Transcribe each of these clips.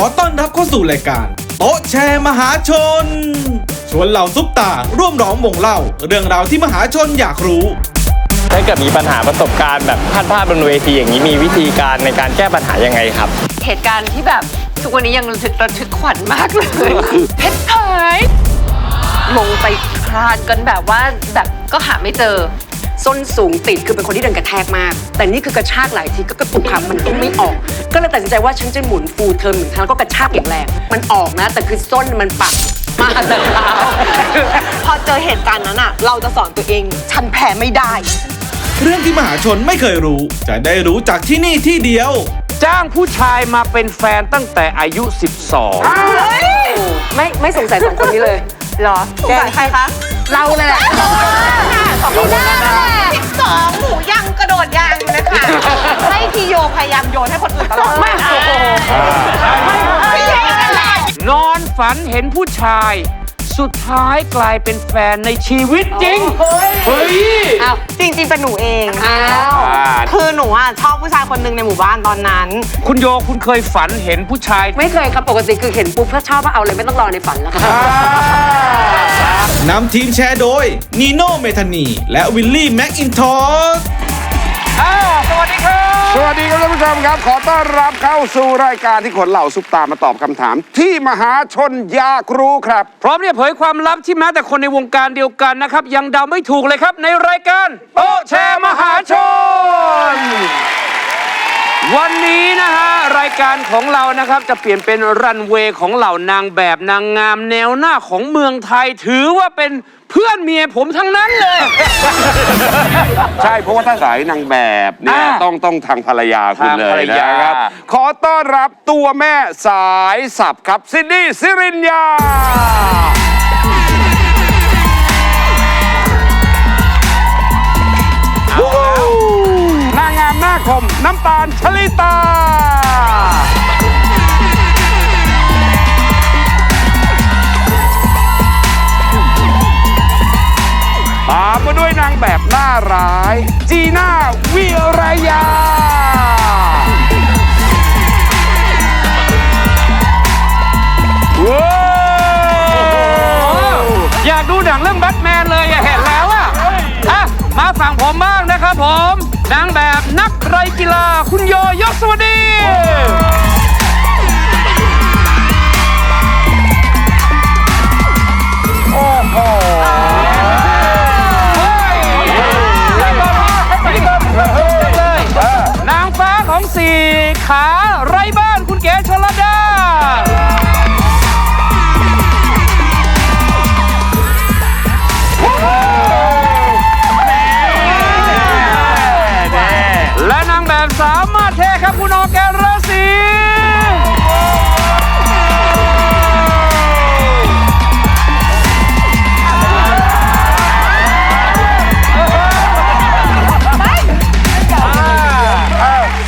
อต้อนรับเข้าสู่รายการ โต๊ะแชร์มหาชน ชวนเหล่าซุปตา ร่วมร้องวงเล่า เรื่องราวที่มหาชนอยากรู้ ถ้าเกิดมีปัญหาประสบการณ์แบบพลาดพลาดบนเวทีอย่างนี้มีวิธีการในการแก้ปัญหายังไงครับ เหตุการณ์ที่แบบทุกวันนี้ยังระทึกระทึกขวัญมากเลย เพชรหายลงไปคลานกันแบบว่าแบบก็หาไม่เจอ ส้นสูงติดคือเป็นคนที่เดินกระแทกมาก แต่นี่คือกระชากหลายทีก็กระตุกขามันก็ไม่ออก ก็เลยตัดสินใจว่าฉันจะหมุนฟูลเทิร์นเหมือนเธอแล้วก็กระชากอย่างแรงมันออกนะ แต่คือส้นมันปักมาแต่เท้าพอเจอเหตุการณ์นั้นอะเราจะสอนตัวเอง ฉันแพ้ไม่ได้ เรื่องที่มหาชนไม่เคยรู้ จะได้รู้จากที่นี่ที่เดียว จ้างผู้ชายมาเป็นแฟนตั้งแต่อายุ 12 ไม่ไม่สงสัยสองคนนี้เลยเหรอแกใครคะ เราเลยแหละสองคน คะให้พี่โยพยายามโยนให้คนอื่นตลอดไม่โอ้โหพี่โยนั่นแหละนอนฝันเห็นผู้ชาย สุดท้ายกลายเป็นแฟนในชีวิตจริง เฮ้ย อ้าวจริงๆเป็นหนูเองอ้าวคือหนูอะชอบผู้ชายคนหนึ่งในหมู่บ้านตอนนั้น คุณโยคุณเคยฝันเห็นผู้ชาย ไม่เคยครับปกติคือเห็นปุ๊บถ้าชอบว่าเอาเลยไม่ต้องรอในฝันแล้วครับนำทีมแชร์โดยนีโน่เมธานี และวิลลี่แม็กอินทอส อ้าวสวัสดีครับ สวัสดีครับท่านผู้ชมครับ ขอต้อนรับเข้าสู่รายการที่คนเหล่าซุปตามาตอบคำถาม ที่มหาชนอยากรู้ครับ พร้อมที่จะเผยความลับที่แม้แต่คนในวงการเดียวกันนะครับ ยังเดาไม่ถูกเลยครับในรายการโต๊ะแชร์มหาชน วันนี้นะฮะ รายการของเรานะครับจะเปลี่ยนเป็นรันเวย์ของเหล่านางแบบนางงามแนวหน้าของเมืองไทยถือว่าเป็นเพื่อนเมียผมทั้งนั้นเลย ใช่เพราะว่าถ้าสายนางแบบเนี่ยอ่าต้องต้องทางภรรยาคุณทางเลภรยรยา นะครับ ขอต้อนรับตัวแม่สายสับครับซินดี้ซิรินยา คม น้ำตาลชลิตา ตามมาด้วยนางแบบหน้าร้าย จีน่าวิรยา ว้าวอยากดูหนังเรื่องแบทแมนเลยอะเห็นแล้วอะอะ มาฝั่งผมบ้างนะครับผมนางแบบนัก ไรกีฬาคุณโยยศสวัสดี โอ้โหนางฟ้าของสี่ขา และนางแบบสามารถเทครับคุณออร์แกนราศี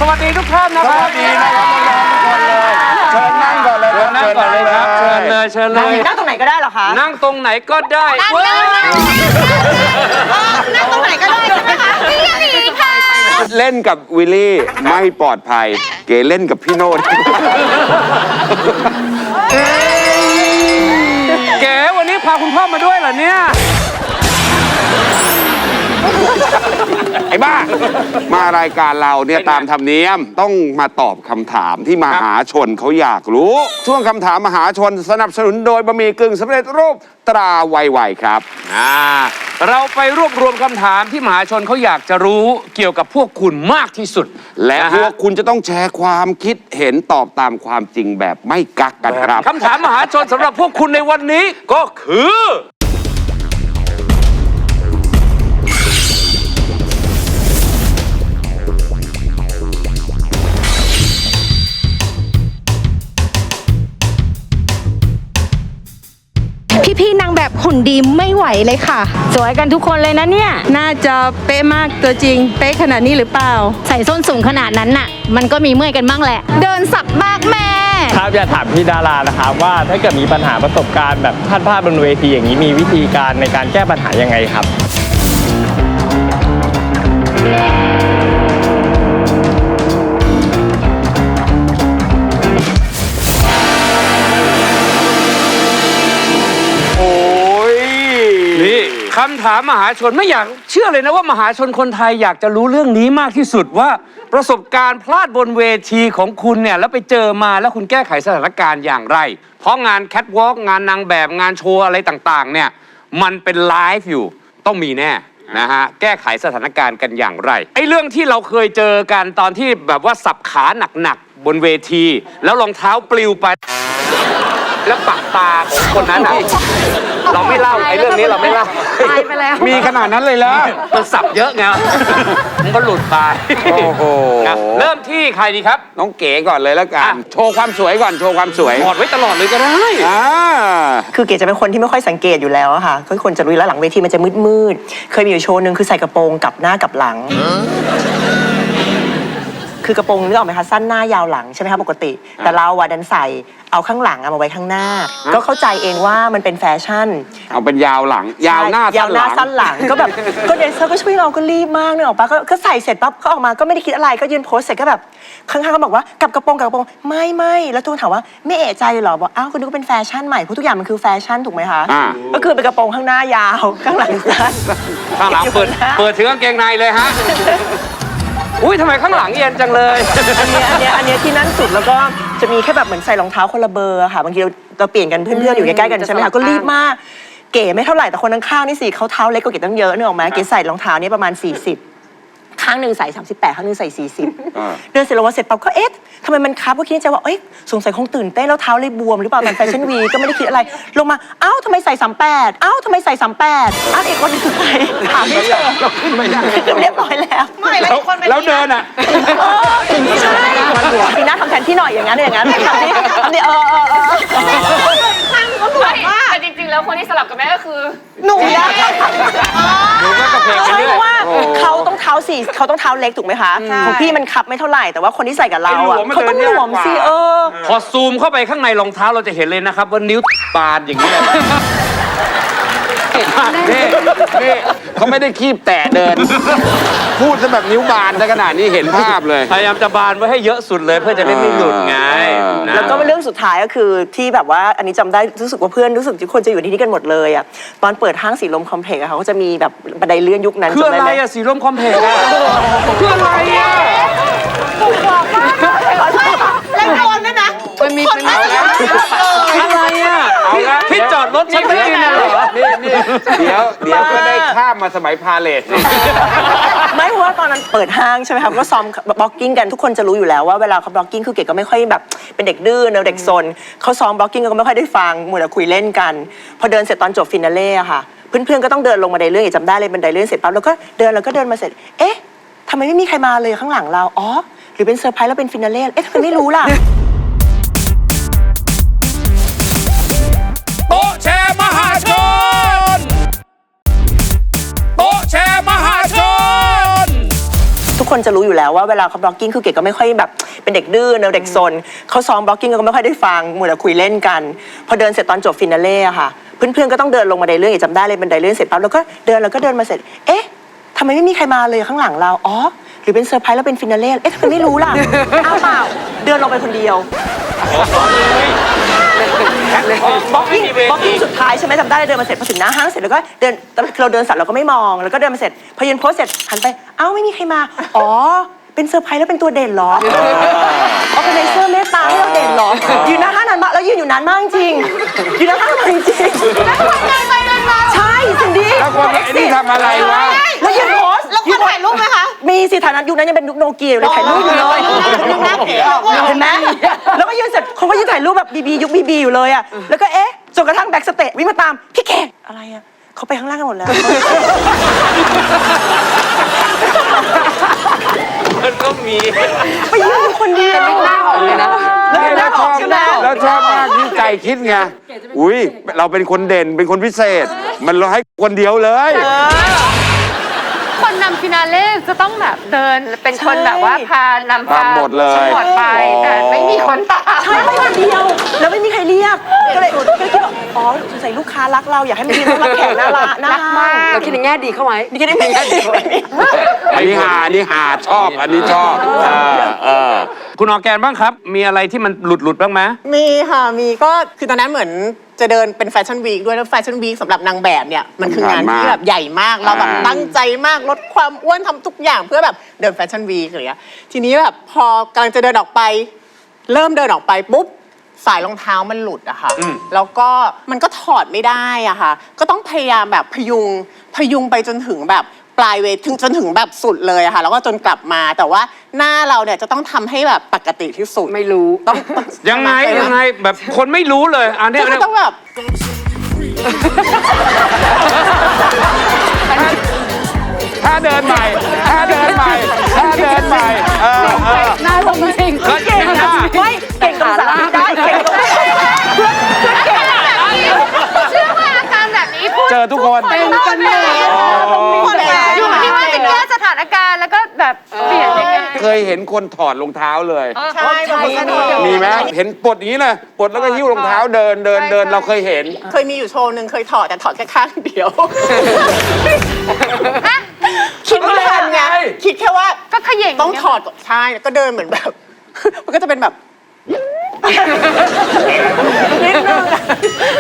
สวัสดีทุกท่านนะสครับวัสดีนะครับน้องๆทุกคนเลยเชิญนั่งก่อนเลยคเชิรัญบนั่งก่อนเลยครับเชิญเลยเชิญเลย นั่งตรงไหนก็ได้เหรอคะนั่งตรงไหนก็ได้เว้ยนั่งตรงไหนก็ได้ใช่ไหมคะพี่หนีค่ะ เล่นกับวิลลี่ไม่ปลอดภัย เก๋เล่นกับพี่โน้ตเก๋วันนี้พาคุณพ่อมาด้วยเหรอเนี่ย ไอ้บ้า มารายการเราเนี่ยตามธรรมเนียมต้องมาตอบคำถามที่มหาชนเขาอยากรู้ ช่วงคำถามมหาชนสนับสนุนโดยบะหมี่กึ่งสำเร็จรูปตราไวๆครับ อ่าเราไปรวบรวมคำถามที่มหาชนเขาอยากจะรู้เกี่ยวกับพวกคุณมากที่สุดและนฮพวกคุณจะต้องแชร์ความคิดเห็นตอบตามความจริงแบบไม่กักกันครับ คำถามมหาชนสำหรับพวกคุณในวันนี้ก็คือ หุ่นดีไม่ไหวเลยค่ะ สวยกันทุกคนเลยนะเนี่ย น่าจะเป๊ะมากตัวจริง เป๊ะขนาดนี้หรือเปล่า ใส่ส้นสูงขนาดนั้นน่ะ มันก็มีเมื่อยกันบ้างแหละ เดินสับมากแม่ ครับอยากถามพี่ดารานะครับว่าถ้าเกิดมีปัญหาประสบการณ์แบบพลาดพลาดบนเวทีอย่างนี้มีวิธีการในการแก้ปัญหายังไงครับ ถามมหาชนไม่อยากเชื่อเลยนะว่ามหาชนคนไทยอยากจะรู้เรื่องนี้มากที่สุดว่าประสบการณ์พลาดบนเวทีของคุณเนี่ยแล้วไปเจอมาแล้วคุณแก้ไขสถานการณ์อย่างไร เพราะงานแคทวอล์กงานนางแบบงานโชว์อะไรต่างๆ เนี่ยมันเป็นไลฟ์อยู่ต้องมีแน่นะฮะแก้ไขสถานการณ์กันอย่างไรไอ้เรื่องที่เราเคยเจอกันตอนที่แบบว่าสับขาหนักๆบนเวที แล้วรองเท้าปลิวไป แล้วปักตาของคนนั้นอะเราไม่เล่าไอ้เรื่องนี้เราไม่เล่าตายไปแล้ว มีขนาดนั้นเลยเหรอมันสับเยอะไงมันก็หลุดไปโอ้โหครับเริ่มที่ใครดีครับ น้องเก๋ก่อนเลยแล้วกันอะโชว์ความสวยก่อนโชว์ความสวยถอดไว้ตลอดเลยก็ได้อ่าคือเก๋จะเป็นคนที่ไม่ค่อยสังเกตอยู่แล้วอะค่ะก็คนจะรู้อยู่แล้วหลังเวทีมันจะมืดๆเคยมีอยู่โชว์หนึ่งคือใส่กระโปรงกลับหน้ากลับหลัง คือกระโปรงนึกออกไหมคะสั้นหน้ายาวหลังใช่ไหมคะปกติ แต่เราอะดันใส่เอาข้างหลังอะมาไว้ข้างหน้า ก็เข้าใจเองว่ามันเป็นแฟชั่น เอาเป็นยาวหลัง ยาวหน้าใช่ยาวหน้าสั้สั้นนหหลัลังงก็แบบก็แดนเซอร์ก็ช่วยเราก็รีบมากเนี่ยออกปะก็ก็ใส่เสร็จปั๊บเขาออกมาก็ไม่ได้คิดอะไรก็ยืนโพสเสร็จก็แบบข้างๆก็บอกว่ากลับกระโปรงกลับกระโปรงไม่ไม่แล้วทูนถามว่าไม่เอะใจเลยเหรอบอกอ้าวคุณนึกว่าเป็นแฟชั่นใหม่เพราะทุกอย่างมันคือแฟชั่นถูกไหมคะอ่า ก็คือเป็นกระโปรงข้างหน้ายาวข้างหลังสั้น ข้างหลังเปิดเปิดถึงกางเกงในเลยฮะ อุ้ยทำไมข้างหลังเอียนจังเลย อันเนี้ยอันเนี้ยอันเนี้ยที่นั่นสุดแล้วก็จะมีแค่แบบเหมือนใส่รองเท้าคนละเบอร์อะค่ะบางทีเราเราเปลี่ยนกันเพื่อนๆอยู่ใกล้ๆกันใช่ไหมคะก็รีบมาก เก๋ไม่เท่าไหร่แต่คนข้างๆนี่สิเขาเท้าเล็กกว่าเก๋ตั้งเยอะนึกออกไหมเก๋ใส่รองเท้าเนี่ยประมาณ 40 ข้างหนึ่งใส่ 38ข้างหนึ่งใส่ อ่า 40 เดินเสร็จลงมาเสร็จปั๊บก็เอ๊ะทำไมมันคับก็คิดในใจว่าเอ้ยสงสัยคงตื่นเต้นแล้วเท้าเลยบวมหรือเปล่ามันแฟชั่นวีก็ไม่ได้คิดอะไร ลงมาเอ้าทำไมใส่ 38เอ้าทำไมใส่38อ้าวอีกคนหนึงคือใครถามไม่เจอขึ้นไม่ได้ขึ้นเรียบร้อยแล้วไม่แล้วอีกคนเป็นแล้วเดินอะ เออไม่ใช่พี่น่าทำแทนพี่หน่อยอย่างนั้นอย่างนั้นทำดิทำดิเออเออเออ ข้างเขาบอกไม่ว่า แต่จริงๆแล้วคนที่สลับกับแม่ก็คือ หนูได้หนูก็กระเพกไปใช่เรื่เพอยราะว่าเขาต้องเท้าสี่เขาต้องเท้าเล็กถูกไหมคะของพี่มันขับไม่เท่าไหร่แต่ว่าคนที่ใส่กับเราอะเขาต้องหลวมสิเออพอซูมเข้าไปข้างในรองเท้าเราจะเห็นเลยนะครับว่านิ้วบานอย่างนี้ย นี่นี่เขาไม่ได้คีบแตะเดิน พูดซะแบบนิ้วบานซะขนาดนี้เห็นภาพเลย พยายามจะบานไว้ให้เยอะสุดเลยเพื่อจะได้ไม่หลุดไงนะแล้วก็เป็นเรื่องสุดท้ายก็คือที่แบบว่าอันนี้จำได้รู้สึกว่าเพื่อนรู้สึกทุกคนจะอยู่ที่นี่กันหมดเลยอะตอนเปิดห้างสีลมคอมเพล็กซ์อะเขาก็จะมีแบบบันไดเลื่อนยุคนั้นคือจำอะด้ไรหมอะสีร่มคอมเพล็กซ์อะคืออะไรอะแล้วโดน ด้วยนะมันมีเป็นอะไรอะเอาละที่จอดรถฉันไม่กินน่ะเหรอนี่นี่เดี๋ยวเดี๋ยวก็ได้ข้ามมาสมัยพาเลทนี่ไม่เพราะว่าตอนนั้นเปิดห้างใช่ไหมครับก็ซ้อมบล็อกกิ้งกันทุกคนจะรู้อยู่แล้วว่าเวลาเขาบล็อกกิ้งคือเก๋ก็ไม่ค่อยแบบเป็นเด็กดื้อเนอะเด็กซนเขาซ้อมบล็อกกิ้งก็ไม่ค่อยได้ฟังมัวแต่คุยเล่นกัน พอเดินเสร็จตอนจบฟินาเล่อะค่ะเพื่อนๆก็ต้องเดินลงบันไดเลื่อนจำได้เลยบันไดเลื่อนเสร็จปั๊บแล้วก็เดินแล้วก็เดินมาเสร็จ เอ๊ะทำไมไม่มีใครมาเลยข้างหลังเรา อ๋อ หรือเป็นเซอร์ไพรส์แล้วเป็นฟินาเล่ เอ๊ะทำไมไม่รู้ล่ะ แชร์มหาชน โต๊ะแชร์มหาชน ทุกคนจะรู้อยู่แล้วว่าเวลาเขาบล็อกกิ้งคือเก๋ก็ไม่ค่อยแบบเป็นเด็กดื้อเนอะเด็กซนเขาซ้อมบล็อกกิ้งก็ไม่ค่อยได้ฟังมัวแต่คุยเล่นกัน พอเดินเสร็จตอนจบฟินาเล่อะค่ะ เพื่อนๆก็ต้องเดินลงบันไดเลื่อนจำได้เลยบันไดเลื่อนเสร็จปั๊บแล้วก็เดินแล้วก็เดินมาเสร็จ เอ๊ะทำไมไม่มีใครมาเลยข้างหลังเรา อ๋อ หรือเป็นเซอร์ไพรส์แล้วเป็นฟินาเล่ เอ๊ะทำไมไม่รู้ล่ะ อ้าวเปล่า เดินลงไปคนเดียว บล็อกกิ้งบล็อกกิ้งสุดท้ายใช่ไหมจำได้เลยเดินมาเสร็จพอถึงหน้าห้างเสร็จแล้วก็เดินเราเดินสัตว์เราก็ไม่มองแล้วก็เดินมาเสร็จพอยืนโพสเสร็จหันไปอ้าวไม่มีใครมาอ๋อเป็นเซอร์ไพรส์แล้วเป็นตัวเด่นเหรอออร์แกไนเซอร์เมตตาให้เราเด่นเหรอยืนหน้าห้างนานมากแล้วยืนอยู่นานมากจริงยืนหน้าห้างนานจริงใช่สินดีแล้วคนไอ้นี่ทำอะไรวะแล้วยืนโพสแล้วคนถ่ายรูปไหมคะ มีสิฐานะยุคนั้นยังเป็นยุคโนเกียอยู่เลยถ่ายรูปอยู่เลยยุคนั้นเก๋ออกว่าเห็นไหมแล้วก็ยืนเสร็จคนก็ยืนถ่ายรูปแบบบีบียุคบีบีอยู่เลยอะแล้วก็เอ๊ะจนกระทั่งแบ็กสเตจวิ่งมาตามพี่เกดอะไรอะเขาไปข้างล่างกันหมดแล้วมันก็มีไปยืนอยู่คนเดียวหน้าออกเลยนะแล้วเป็นหน้าออกใช่ไหมแล้วชอบมากที่ใจคิดไงอุ้ยเราเป็นคนเด่นเป็นคนพิเศษ มันเราให้คนเดียวเลย คนนำฟินาเล่จะต้องแบบเดิน เป็นคนแบบว่าพานำพาตามหมดเลยทั้งหมดไป แต่ไม่มีคนตามใช่ไปคนเดียว แล้วไม่มีใครเรียก ก็เลยก็เลยคิดว่าอ๋อสงสัยลูกค้ารักเราอยากให้มันยืนต้อนรับแขกน่ารักน่ารักเราคิดในแง่ดีเข้าไว้นี่ก็ได้ไม่ได้อันนี้หาอันนี้หาชอบ อันนี้ชอบเออเออคุณออร์แกนบ้างครับ มีอะไรที่มันหลุดหลุดๆบ้างไหม มีค่ะ มีก็คือตอนนั้นเหมือน จะเดินเป็นแฟชั่นวีคด้วยแล้วแฟชั่นวีคสำหรับนางแบบเนี่ยมันคืองานที่แบบใหญ่มากเราแบบอ่า ตั้งใจมากลดความอ้วนทำทุกอย่างเพื่อแบบเดินแฟชั่นวีคอะไรอย่างเงี้ยทีนี้แบบพอกำลังจะเดินออกไป เริ่มเดินออกไปปุ๊บสายรองเท้ามันหลุดอะค่ะ แล้วก็มันก็ถอดไม่ได้อะค่ะ ก็ต้องพยายามแบบพยุงพยุงไปจนถึงแบบ ปลายเวทถึงจนถึงแบบสุดเลยอะค่ะ แล้วก็จนกลับมาแต่ว่าหน้าเราเนี่ยจะต้องทำให้แบบปกติที่สุดไม่รู้ต้องต้องยังไงยังไงแบบคนไม่รู้เลยอันนี้ก็อันคือนี้ต้องแบบ ถ้าเดินใหม่ถ้าเดินใหม่ถ้าเดินใหม่เออเออหน้าลงจริงก็เก่งนะไม่เก่งกับสาระได้เก่งกับเชื่อว่าอาการแบบนี้พูดเจอทุกคนเป็นกันหมด คนแก่ อยู่ที่ว่าจะแก้สถานการณ์แล้วก็แบบเปลี่ยน ยังไงเคยเห็นคนถอดรองเท้าเลย ใช่ใช่มีไหมเห็นปลดอย่างนี้เลยปลดแล้วก็หิ้วรองเท้าเดินเดินเดินเราเคยเห็น เคยมีอยู่โชว์หนึ่งเคยถอดแต่ถอดแค่ข้างเดียว คิดไม่ทันไง คิดแค่ว่าก็เขย่งต้องถอดก่อนใช่แล้วก็เดินเหมือนแบบ มันก็จะเป็นแบบ นิดนึงอะ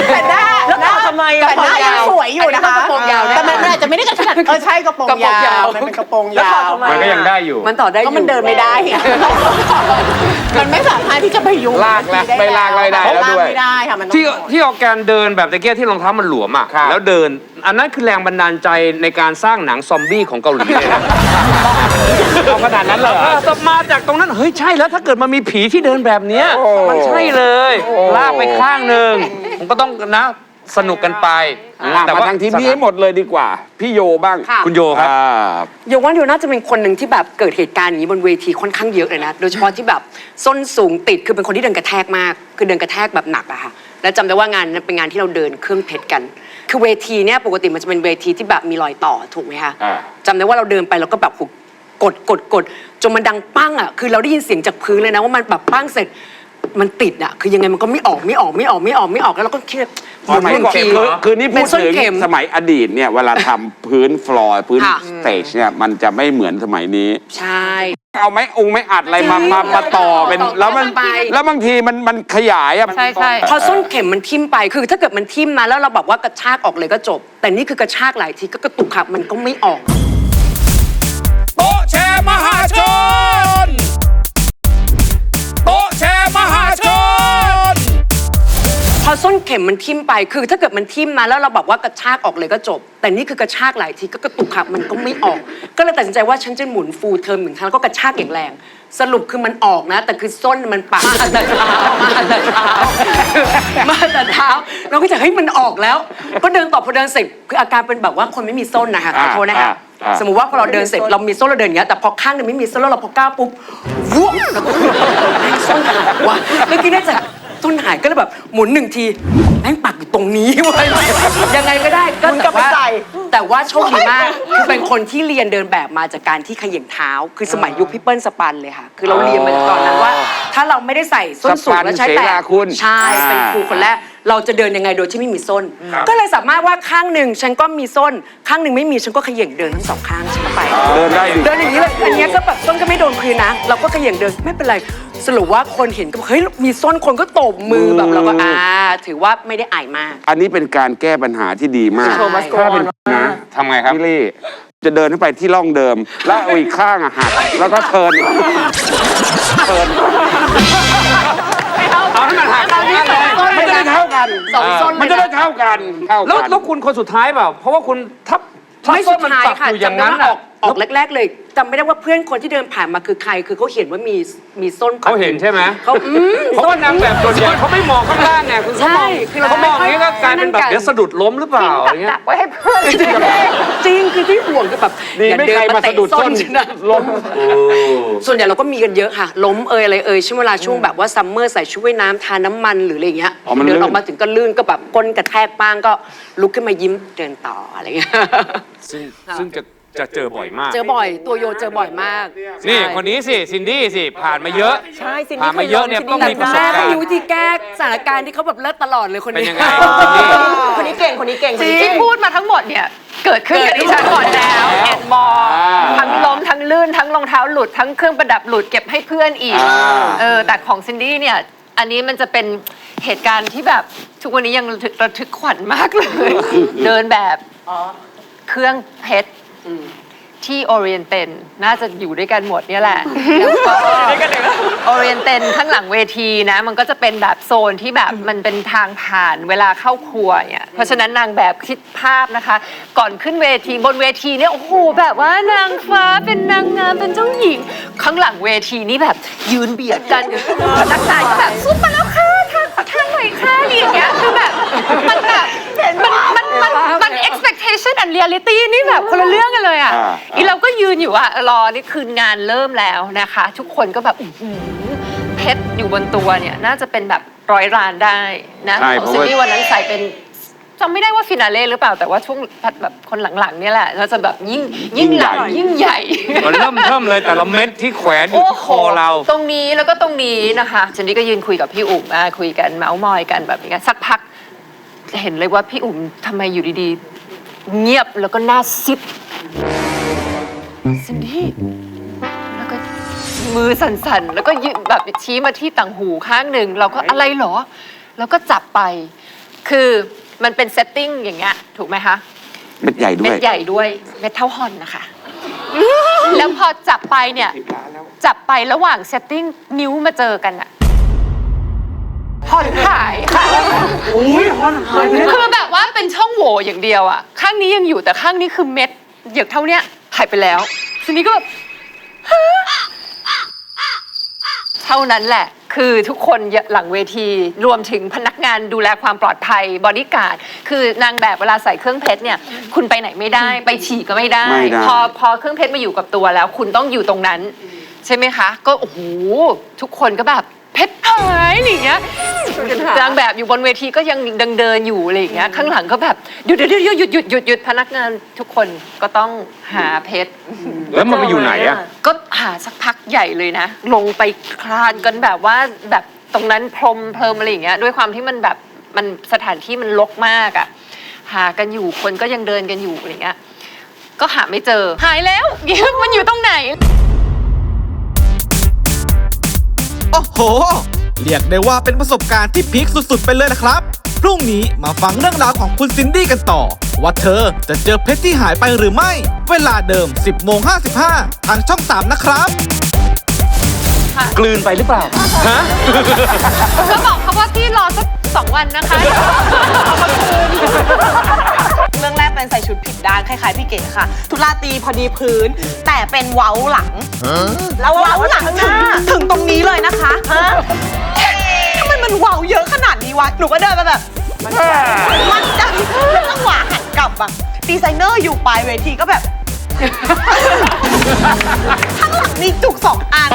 แต่หน้าแล้วถอดทำไมอะแต่หน้ายังสวยอยู่นะคะอันนี้ก็กระโปรงยาวนะแต่มันอาจจะไม่ได้กระขนาดเออใช่กระโปรงยาวมันเป็นกระโปรงยาวมันก็ยังได้อยู่มันต่อได้อก็ยู่มันเดินไม่ได้อะมันไม่สามารถที่จะพยุงลากแล้วไม่ลากไม่ได้แล้วด้วยลากไม่ได้ค่ะมันต้องที่ที่ออกแกนเดินแบบตะเกียที่รองเท้ามันหลวมอะครับแล้วเดิน อันนั้นคือแรงบันดาลใจในการสร้างหนังซอมบี้ของเกาหลีเลยนะเอาขนาดนั้นเลยแต่มาจากตรงนั้นเฮ้ยใช่แล้วถ้าเกิดมันมีผีที่เดินแบบเนี้ยมันใช่เลยลากไปข้างหนึ่งผมก็ต้องนะสนุกกันไปลากมาทางทีมพี่ให้หมดเลยดีกว่า พี่โยบ้างค่ะคุณโยครับอ่าโยว่าโยน่าจะเป็นคนหนึ่งที่แบบเกิดเหตุการณ์อย่างนี้บนเวทีค่อนข้างเยอะเลยนะ โดยเฉพาะที่แบบส้นสูงติดคือเป็นคนที่เดินกระแทกมาก คือเดินกระแทกแบบหนักอะค่ะ แล้วจำได้ว่างานนั้นเป็นงานที่เราเดินเครื่องเพชรกัน คือเวทีเนี่ยปกติมันจะเป็นเวทีที่แบบมีรอยต่อถูกไหมคะอ่า จำได้ว่าเราเดินไปแล้วก็แบบกดกดกดจนมันดังปั้งอะคือเราได้ยินเสียงจากพื้นเลยนะว่ามันแบบปั้งเสร็จ มันติดอะคือยังไงมันก็ไม่ออกไม่ออกไม่ออกไม่ออกไม่ออกแล้วเราก็คิดสมัยก่อนทีคือคือนี่พูเป็ดนส้นถึงเข็มสมัยอดีตเนี่ยเวลาทำพื้นฟลอร์พื้นค่ะ สเตจเนี่ยมันจะไม่เหมือนสมัยนี้ ใช่ เอาไม้องค์ไม้อัดอะไรมามามาต่อเป็นต่อแล้วมันไป แล้วบางทีมันมันขยายอะใช่ใช่ พอส้นเข็มมันทิ่มไป คือถ้าเกิดมันทิ่มมาแล้วเราบอกว่ากระชากออกเลยก็จบ แต่นี่คือกระชากหลายทีก็กระตุกขับมันก็ไม่ออก โต๊ะแชร์มหาชนโต๊ะแชร์มหาชน พอส้นเข็มมันทิ่มไป คือถ้าเกิดมันทิ่มมาแล้วเราบอกว่ากระชากออกเลยก็จบ แต่นี่คือกระชากหลายทีก็กระตุกขับมันก็ไม่ออก ก็เลยตัดสินใจว่าฉันจะหมุนฟูลเทอมหนึ่งครั้งแล้วก็กระชากอย่างแรง สรุปคือมันออกนะ แต่คือส้นมันปักมาแต่เท้ามาแต่เท้ามาแต่เท้าเราก็จะเฮ้ยมันออกแล้ว ก็เดินต่อพอเดินเสร็จคืออาการเป็นแบบว่าคนไม่มีส้นนะคะขอโทษนะคะ อ่า สมมติว่าพอเราเดินเสร็จเรามีส้นเราเดินอย่างเงี้ยแต่พอข้างหนึงไม่มีส้นแล้วเราพอก้าวปุ๊บวุ้บแล้วก็แม่งส้นกันวะแล้วคิดในใจส้นหายก็เลยแบบหมุนหนึ่งทีแม่งปักอยู่ตรงนี้เว้ยยังไงก็ได้ก็หมุนกลับไปแต่ว่าใส่ แต่ว่าโชคดีมากคือเป็นคนที่เรียนเดินแบบมาจากการที่เขย่งเท้า คือสมัยยุคพี่เปิ้ลสปันเลยค่ะ คือเราเรียนมาจากตอนนั้นว่า ถ้าเราไม่ได้ใส่ส้นสูงแล้วใช้แต่สปันเสราคุณใช่เป็นครูคนแรก เราจะเดินยังไงโดยที่ไม่มีส้นก็เลยสามารถว่าข้างหนึ่งฉันก็มีส้น ข้างหนึ่งไม่มีฉันก็เขย่งเดินทั้งสองข้างฉันก็ไปเดินได้ดิ เดินอย่างนี้เลยอันเนี้ยก็แบบส้นก็ไม่โดนพื้นนะ เราก็เขย่งเดินไม่เป็นไรสรุปว่าคนเห็นก็บอกเฮ้ยมีส้นคนก็ตบมือแบบเราก็อ่าถือว่าไม่ได้อายมาก อันนี้เป็นการแก้ปัญหาที่ดีมากใช่ถ้าเป็นนะทำไงครับ พี่ลี่จะเดินขึ้นไปที่ร่องเดิม แล้วเอาอีกข้างอะหักแล้วก็เทิร์นอีกเทิร์น กันสองส้นเลยนะมันจะได้เท่ากันเท่าแล้วกันแล้วคุณคนสุดท้ายเปล่า เพราะว่าคุณทับทับไม่ส้สุนดมันท้ายปักค่ะอยู่อย่างจำได้นั้นว่าอน่ะอกออกแรก ๆ เลยจำไม่ได้ว่าเพื่อนคนที่เดินผ่านมาคือใคร คือเขาเห็นว่ามีมีส้นปักเขาเห็นใช่ไหมเขาอืมเพราะว่านางแบบส่วนใหญ่เขาไม่มองข้างล่างไงคือเขามองใช่คือเราเขามองอย่างนี้ก็กลายเป็นแบบนั่นกันเดี๋ยวสะดุดล้มหรือเปล่าอย่างเงี้ยดักไว้ให้เพื่อนจริงคือที่ห่วงคือแบบดีอย่าไม่เดินใครมามาเตะสะดุดส้ส้นนฉันนะล้มส่วนใหญ่เราก็มีกันเยอะค่ะ ล้มเอยอะไรเอยช่วงเวลาช่วงแบบว่าซัมเมอร์ใส่ชุดว่ายน้ำทาน้ำมันหรืออะไรเงี้ยอ๋อมันเดินลื่นออกมาถึงก็ลื่นก็แบบก้นกระแทกบ้างก็ลุกขึ้นมายิ้มเดินต่ออะไรเงี้ย ซึ่งซึ่งจะ จะเจอบ่อยมาก เจอบ่อย ตัวโยเจอบ่อยมากนี่ใช่คนนี้สิซินดี้สิผ่านมาเยอะ ใช่ซินผ่าดี้นมาเยอะเนี่ยต้องแต่มีปคุระณสบแม่กาเขารมีณ์วิธีแก้สถานการณ์ที่เขาแบบเลิศตลอดเลยคนเป็นนี้ยังไงซินดี้คนนี้เก่งคนนี้เก่งคนนี้ที่เก่ง พูดมาทั้งหมดเนี่ย เกิดขึ้นกับดิฉันก่อนแล้วแอนมอทั้งล้มทั้งลื่นทั้งรองเท้าหลุดทั้งเครื่องประดับหลุดเก็บให้เพื่อนอีกอ่า เออแต่ของซินดี้เนี่ย อันนี้มันจะเป็นเหตุการณ์ที่แบบทุกวันนี้ยังระทึกระทึกขวัญมากเลย เดินแบบเครื่องเพชร ที่โอเรียนเตนน่าจะอยู่ด้วยกันหมดเนี่ยแหละแล้วก็โอเรียนเตนข้างหลังเวทีนะ มันก็จะเป็นแบบโซนที่แบบมันเป็นทางผ่านเวลาเข้าครัวเนี่ยเพราะฉะนั้นนางแบบคิดภาพนะคะ ก่อนขึ้นเวทีบนเวทีเนี่ยโอ้โหแบบว่านางฟ้าเป็นนางงามเป็นเจ้าหญิง ข้างหลังเวทีนี่แบบยืนเบียดกันพนักงานก็แบบซุปมาแล้วค่ะทางทางหน่อยค่ะอะไรอย่างเงี้ยคือแบบมันแบบมันมันมันมัน expectation and reality นี่แบบคนละเรื่องกันเลยอะอ่า อีเราก็ยืนอยู่อะรอนี่คืองานเริ่มแล้วนะคะ ทุกคนก็แบบอื้อหือเพชรอยู่บนตัวเนี่ย น่าจะเป็นแบบร้อยล้านได้นะใช่ของเพราะซินว่าดี้วันนั้นใส่เป็นจำไม่ได้ว่าฟินาเล่หรือเปล่าแต่ว่าช่วงแบบคนหลังๆเนี่ยแหละเราจะแบบยิ่งยิ่งหลังยิ่งใหญ่ มันเริ่มเทิมเลยแต่ละเม็ดที่แขวนอยู่ที่คอเรา ตรงนี้แล้วก็ตรงนี้นะคะฉันนี่ก็ยืนคุยกับพี่อุ๋มอะคุยกันเมาส์มอยกันแบบนี้สักพัก เห็นเลยว่าพี่อุ๋มทำไมอยู่ดีๆ เงียบแล้วก็หน้าซิดซินดี้แล้วก็มือสั่นๆ แล้วก็ยืนแบบชี้มาที่ต่างหูข้างหนึ่งเราก็อะไรเหรอ แล้วก็จับไป คือมันเป็นเซตติ้งอย่างเงี้ยถูกไหมคะเม็ดใหญ่ด้เม็วดย ใหญ่ด้วยเม็ดเท่าฮอนนะคะ แล้วพอจับไปเนี่ย จับไประหว่างเซตติ้งนิ้วมาเจอกันอะ ฮอนหายค่ะคือแบบว่าเป็นช่องโหว่อย่างเดียวอะข้างนี้ยังอยู่แต่ข้างนี้คือเม็ดอย่างเท่าเนี้ยหายไปแล้วทีนี้ก็แบบฮะเท่านั้นแหละ คือทุกคนหลังเวทีรวมถึงพนักงานดูแลความปลอดภัยบอดี้การ์ดคือนางแบบเวลาใส่เครื่องเพชรเนี่ย คุณไปไหนไม่ได้ ไปฉี่ก็ไม่ได้ไม่ได้ พอพอเครื่องเพชรมาอยู่กับตัวแล้ว คุณต้องอยู่ตรงนั้น ใช่ไหมคะ ก็โอ้โหทุกคนก็แบบเพ ชรหายอะไรอย่างเงี้ยนางแบบอยู่บนเวทีก็ยังเดินเดินอยู่อะไรอย่างเงี้ยข้างหลังก็แบบหยุดหยุดหยุดหยุดหยุดหยุดหยุดพนักงานทุกคนก็ต้องหาเพชร แล้วมันไปอยู่ไหนอะก็หาสักพักใหญ่เลยนะ ลงไปคลานกันแบบว่าแบบตรงนั้นพรมเพลิมอะไรอย่างเงี้ยด้วยความที่มันแบบมันสถานที่มันรกมากอะ่ะหากันอยู่คนก็ยังเดินกันอยู่อะไรเงี้ยก็หาไม่เจอหายแล้วมันอยู่ตรงไหน โอ้โห เรียกได้ว่าเป็นประสบการณ์ที่พีคสุดๆ ไปเลยนะครับ พรุ่งนี้มาฟังเรื่องราวของคุณซินดี้กันต่อ ว่าเธอจะเจอเพชรที่หายไปหรือไม่ เวลาเดิม 10โมง55 ทางช่อง 3 นะครับ กลืนไปหรือเปล่า ฮะ ก็บอกเขาว่าพี่รอสักสองวันนะคะ เรื่องแรกเป็นใส่ชุดผิดด้านคล้ายๆพี่เก๋ค่ะทุลาตีพอดีพื้น แต่เป็นเว้าหลังแล้วเว้าหลังถึงถึงตรงนี้เลยนะคะทำไมมันเว้าเยอะขนาดนี้วะหนูก็เดินมาแบบมันจังแล้วจังหวะหันกลับอะดีไซเนอร์อยู่ปลายเวทีก็แบบข้างหลังมีจุกสองอัน